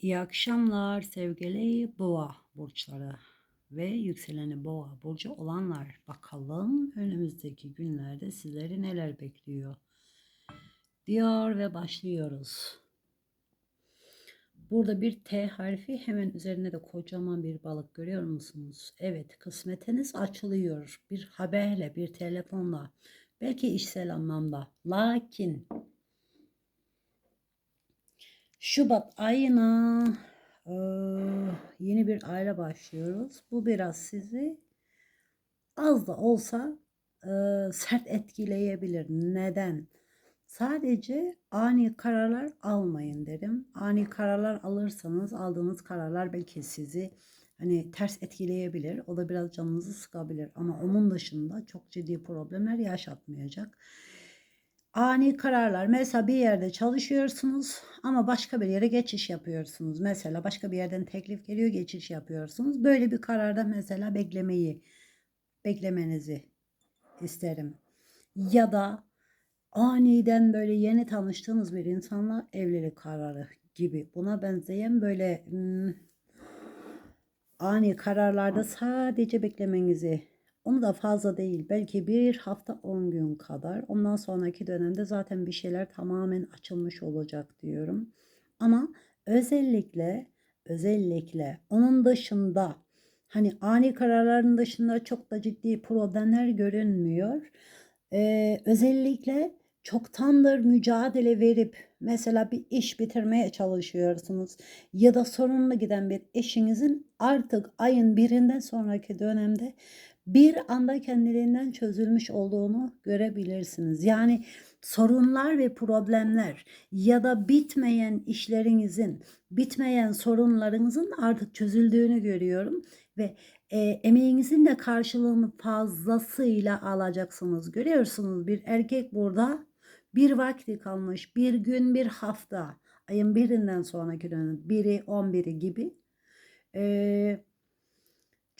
İyi akşamlar sevgili boğa burçları ve yükseleni boğa burcu olanlar. Bakalım önümüzdeki günlerde sizleri neler bekliyor diyor ve başlıyoruz. Burada bir T harfi hemen üzerine de kocaman bir balık görüyor musunuz? Evet kısmetiniz açılıyor bir haberle bir telefonla belki işsel anlamda lakin Şubat ayına e, yeni bir ayla başlıyoruz. Bu biraz sizi az da olsa e, sert etkileyebilir. Neden? Sadece ani kararlar almayın derim. Ani kararlar alırsanız aldığınız kararlar belki sizi hani ters etkileyebilir. O da biraz canınızı sıkabilir. Ama onun dışında çok ciddi problemler yaşatmayacak ani kararlar. Mesela bir yerde çalışıyorsunuz ama başka bir yere geçiş yapıyorsunuz. Mesela başka bir yerden teklif geliyor, geçiş yapıyorsunuz. Böyle bir kararda mesela beklemeyi beklemenizi isterim. Ya da aniden böyle yeni tanıştığınız bir insanla evlilik kararı gibi buna benzeyen böyle hmm, ani kararlarda sadece beklemenizi onu da fazla değil. Belki bir hafta 10 gün kadar. Ondan sonraki dönemde zaten bir şeyler tamamen açılmış olacak diyorum. Ama özellikle özellikle onun dışında hani ani kararların dışında çok da ciddi problemler görünmüyor. Ee, özellikle çoktandır mücadele verip mesela bir iş bitirmeye çalışıyorsunuz ya da sorunlu giden bir işinizin artık ayın birinden sonraki dönemde bir anda kendiliğinden çözülmüş olduğunu görebilirsiniz. Yani sorunlar ve problemler ya da bitmeyen işlerinizin, bitmeyen sorunlarınızın artık çözüldüğünü görüyorum ve e, emeğinizin de karşılığını fazlasıyla alacaksınız. Görüyorsunuz bir erkek burada bir vakti kalmış, bir gün, bir hafta, ayın birinden sonraki dönem, biri, on biri gibi. Eee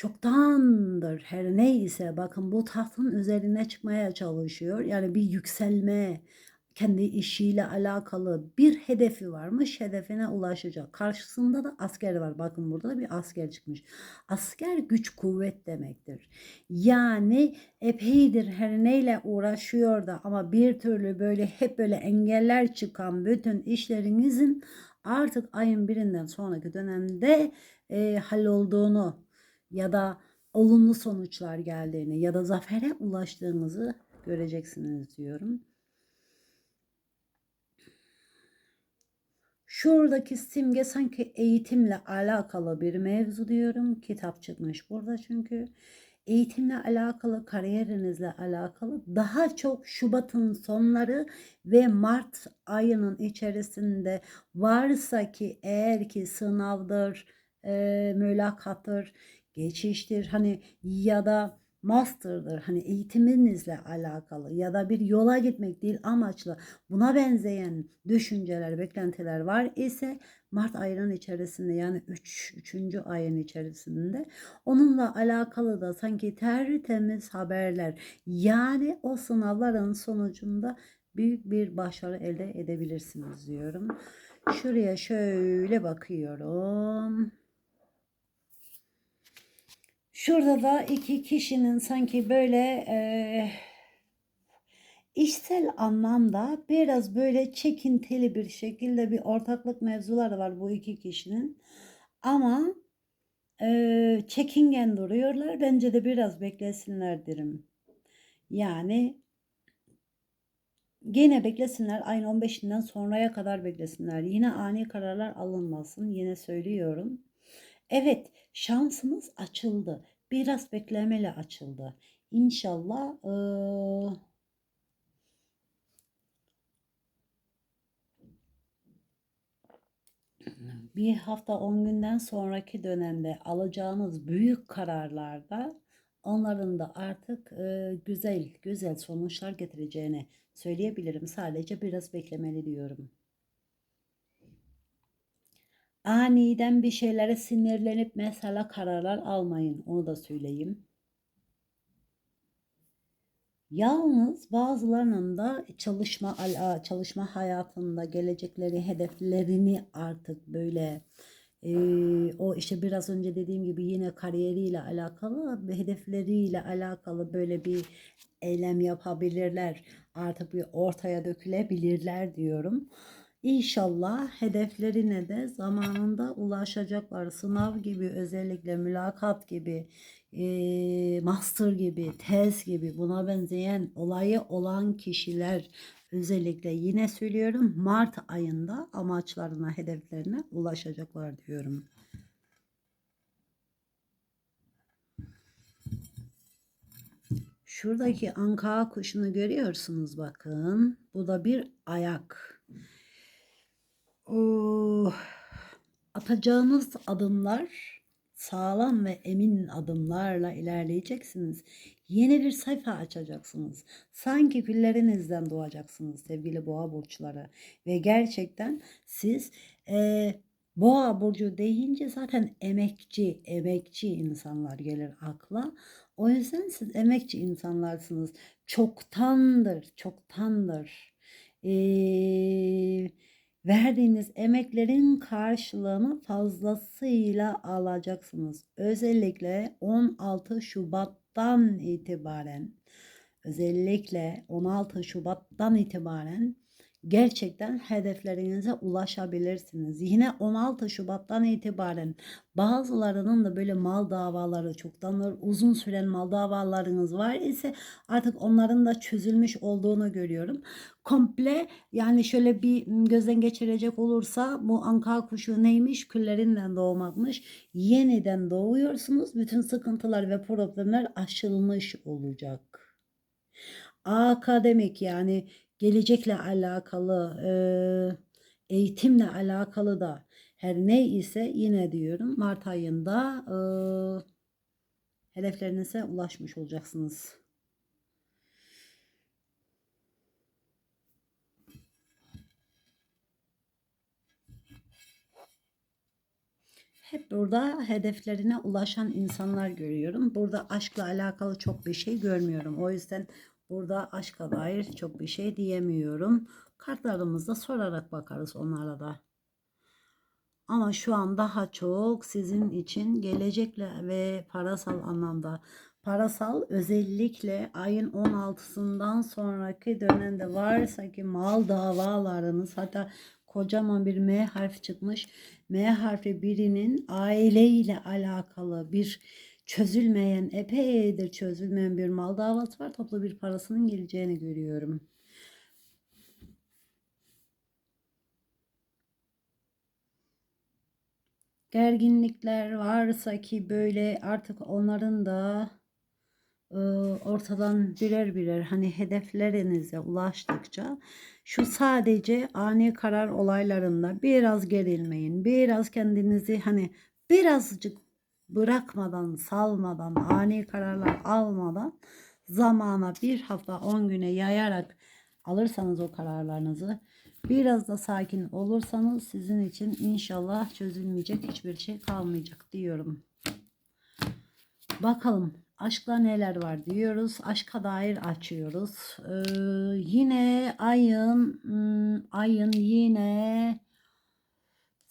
çoktandır her neyse bakın bu tahtın üzerine çıkmaya çalışıyor. Yani bir yükselme, kendi işiyle alakalı bir hedefi varmış. Hedefine ulaşacak. Karşısında da asker var. Bakın burada da bir asker çıkmış. Asker güç kuvvet demektir. Yani epeydir her neyle uğraşıyor da ama bir türlü böyle hep böyle engeller çıkan bütün işlerinizin artık ayın birinden sonraki dönemde e, hallolduğunu ya da olumlu sonuçlar geldiğini ya da zafere ulaştığınızı göreceksiniz diyorum. Şuradaki simge sanki eğitimle alakalı bir mevzu diyorum. Kitap çıkmış burada çünkü. Eğitimle alakalı, kariyerinizle alakalı daha çok Şubat'ın sonları ve Mart ayının içerisinde varsa ki eğer ki sınavdır, e, mülakattır geçiştir hani ya da master'dır hani eğitiminizle alakalı ya da bir yola gitmek değil amaçlı buna benzeyen düşünceler, beklentiler var ise Mart ayının içerisinde yani 3. Üç, 3. ayın içerisinde onunla alakalı da sanki tertemiz haberler yani o sınavların sonucunda büyük bir başarı elde edebilirsiniz diyorum. Şuraya şöyle bakıyorum. Şurada da iki kişinin sanki böyle e, işsel anlamda biraz böyle çekintili bir şekilde bir ortaklık mevzuları var bu iki kişinin. Ama e, çekingen duruyorlar. Bence de biraz beklesinler derim. Yani Gene beklesinler ayın 15'inden sonraya kadar beklesinler. Yine ani kararlar alınmasın. Yine söylüyorum. Evet şansımız açıldı. Biraz beklemeli açıldı. İnşallah ee, bir hafta 10 günden sonraki dönemde alacağınız büyük kararlarda onların da artık e, güzel güzel sonuçlar getireceğini söyleyebilirim. Sadece biraz beklemeli diyorum aniden bir şeylere sinirlenip mesela kararlar almayın. Onu da söyleyeyim. Yalnız bazılarının da çalışma çalışma hayatında gelecekleri, hedeflerini artık böyle eee, o işte biraz önce dediğim gibi yine kariyeriyle alakalı, hedefleriyle alakalı böyle bir eylem yapabilirler. Artık bir ortaya dökülebilirler diyorum. İnşallah hedeflerine de zamanında ulaşacaklar. Sınav gibi özellikle mülakat gibi, eee, master gibi, tez gibi buna benzeyen olayı olan kişiler özellikle yine söylüyorum Mart ayında amaçlarına, hedeflerine ulaşacaklar diyorum. Şuradaki anka kuşunu görüyorsunuz bakın. Bu da bir ayak. Atacağınız adımlar sağlam ve emin adımlarla ilerleyeceksiniz. Yeni bir sayfa açacaksınız. Sanki küllerinizden doğacaksınız sevgili boğa burçları. Ve gerçekten siz eee, boğa burcu deyince zaten emekçi, emekçi insanlar gelir akla. O yüzden siz emekçi insanlarsınız. Çoktandır, çoktandır. Eee verdiğiniz emeklerin karşılığını fazlasıyla alacaksınız. Özellikle 16 Şubat'tan itibaren özellikle 16 Şubat'tan itibaren gerçekten hedeflerinize ulaşabilirsiniz. Yine 16 Şubat'tan itibaren bazılarının da böyle mal davaları çoktandır uzun süren mal davalarınız var ise artık onların da çözülmüş olduğunu görüyorum. Komple yani şöyle bir gözden geçirecek olursa bu anka kuşu neymiş? Küllerinden doğmakmış. Yeniden doğuyorsunuz. Bütün sıkıntılar ve problemler aşılmış olacak. Akademik yani gelecekle alakalı, eee, eğitimle alakalı da her ne ise yine diyorum Mart ayında eee, hedeflerinize ulaşmış olacaksınız. Hep burada hedeflerine ulaşan insanlar görüyorum. Burada aşkla alakalı çok bir şey görmüyorum. O yüzden burada aşka dair çok bir şey diyemiyorum. Kartlarımızda sorarak bakarız onlara da. Ama şu an daha çok sizin için gelecekle ve parasal anlamda parasal özellikle ayın 16'sından sonraki dönemde varsa ki mal davalarınız hatta kocaman bir M harfi çıkmış. M harfi birinin aileyle alakalı bir çözülmeyen, epeydir çözülmeyen bir mal davası var. Toplu bir parasının geleceğini görüyorum. Gerginlikler varsa ki böyle artık onların da e, ortadan birer birer hani hedeflerinize ulaştıkça şu sadece ani karar olaylarında biraz gerilmeyin. Biraz kendinizi hani birazcık bırakmadan, salmadan, ani kararlar almadan zamana bir hafta 10 güne yayarak alırsanız o kararlarınızı biraz da sakin olursanız sizin için inşallah çözülmeyecek hiçbir şey kalmayacak diyorum. Bakalım aşkla neler var diyoruz. Aşka dair açıyoruz. Ee, yine ayın hmm, ayın yine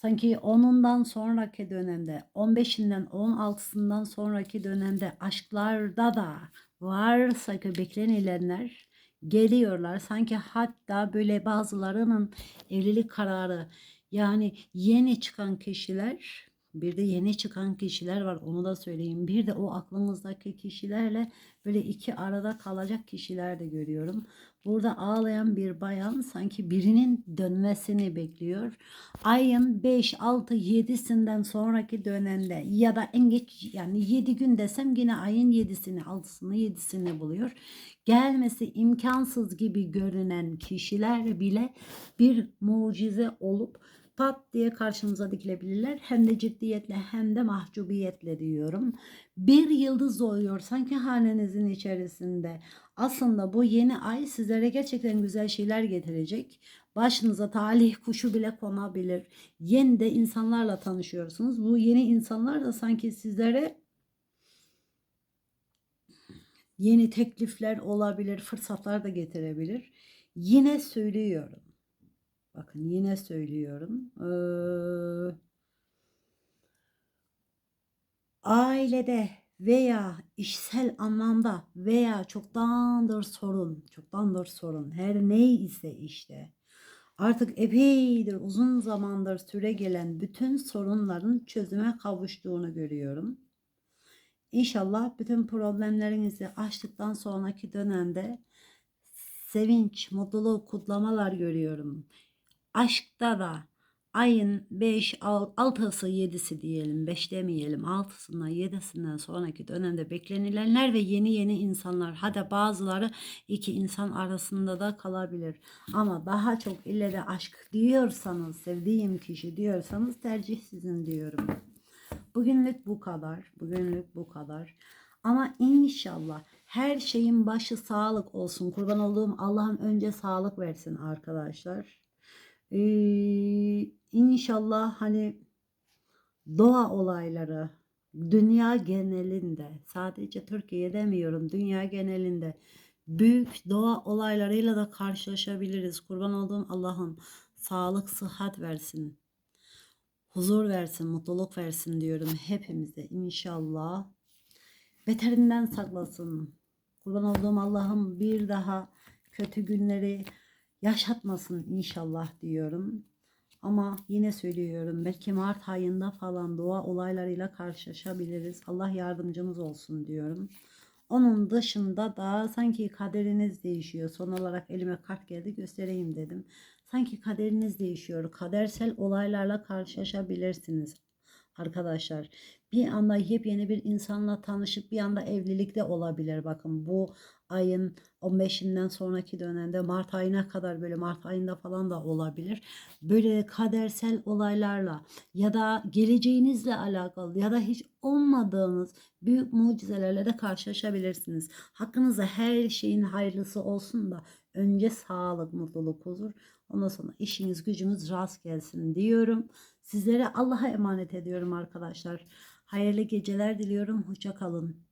sanki 10'undan sonraki dönemde 15'inden 16'sından sonraki dönemde aşklarda da varsa ki beklenilenler geliyorlar. Sanki hatta böyle bazılarının evlilik kararı yani yeni çıkan kişiler bir de yeni çıkan kişiler var onu da söyleyeyim. Bir de o aklınızdaki kişilerle böyle iki arada kalacak kişiler de görüyorum. Burada ağlayan bir bayan sanki birinin dönmesini bekliyor. Ayın 5, 6, 7'sinden sonraki dönemde ya da en geç yani 7 gün desem yine ayın 7'sini, 6'sını, 7'sini buluyor. Gelmesi imkansız gibi görünen kişiler bile bir mucize olup pat diye karşınıza dikilebilirler. Hem de ciddiyetle hem de mahcubiyetle diyorum. Bir yıldız doğuyor sanki hanenizin içerisinde. Aslında bu yeni ay sizlere gerçekten güzel şeyler getirecek. Başınıza talih kuşu bile konabilir. Yeni de insanlarla tanışıyorsunuz. Bu yeni insanlar da sanki sizlere Yeni teklifler olabilir, fırsatlar da getirebilir. Yine söylüyorum. Bakın yine söylüyorum. Ee, ailede veya işsel anlamda veya çoktandır sorun, çoktandır sorun her neyse işte artık epeydir uzun zamandır süre gelen bütün sorunların çözüme kavuştuğunu görüyorum. İnşallah bütün problemlerinizi aştıktan sonraki dönemde sevinç, mutluluk, kutlamalar görüyorum. Aşkta da ayın 5, 6'sı 7'si diyelim 5 demeyelim 6'sından 7'sinden sonraki dönemde beklenilenler ve yeni yeni insanlar hadi bazıları iki insan arasında da kalabilir. Ama daha çok ille de aşk diyorsanız sevdiğim kişi diyorsanız tercih sizin diyorum. Bugünlük bu kadar. Bugünlük bu kadar. Ama inşallah her şeyin başı sağlık olsun. Kurban olduğum Allah'ım önce sağlık versin arkadaşlar. Ee, inşallah hani doğa olayları dünya genelinde sadece Türkiye demiyorum dünya genelinde büyük doğa olaylarıyla da karşılaşabiliriz. Kurban olduğum Allah'ım sağlık sıhhat versin huzur versin, mutluluk versin diyorum hepimize inşallah. Beterinden saklasın. Kurban olduğum Allah'ım bir daha kötü günleri yaşatmasın inşallah diyorum. Ama yine söylüyorum belki Mart ayında falan doğa olaylarıyla karşılaşabiliriz. Allah yardımcımız olsun diyorum. Onun dışında da sanki kaderiniz değişiyor. Son olarak elime kart geldi göstereyim dedim. Sanki kaderiniz değişiyor. Kadersel olaylarla karşılaşabilirsiniz arkadaşlar. Bir anda yepyeni bir insanla tanışıp bir anda evlilikte olabilir. Bakın bu ayın 15'inden sonraki dönemde Mart ayına kadar böyle Mart ayında falan da olabilir. Böyle kadersel olaylarla ya da geleceğinizle alakalı ya da hiç olmadığınız büyük mucizelerle de karşılaşabilirsiniz. Hakkınızda her şeyin hayırlısı olsun da önce sağlık, mutluluk, huzur. Ondan sonra işiniz gücünüz rast gelsin diyorum. Sizlere Allah'a emanet ediyorum arkadaşlar. Hayırlı geceler diliyorum. Hoşça kalın.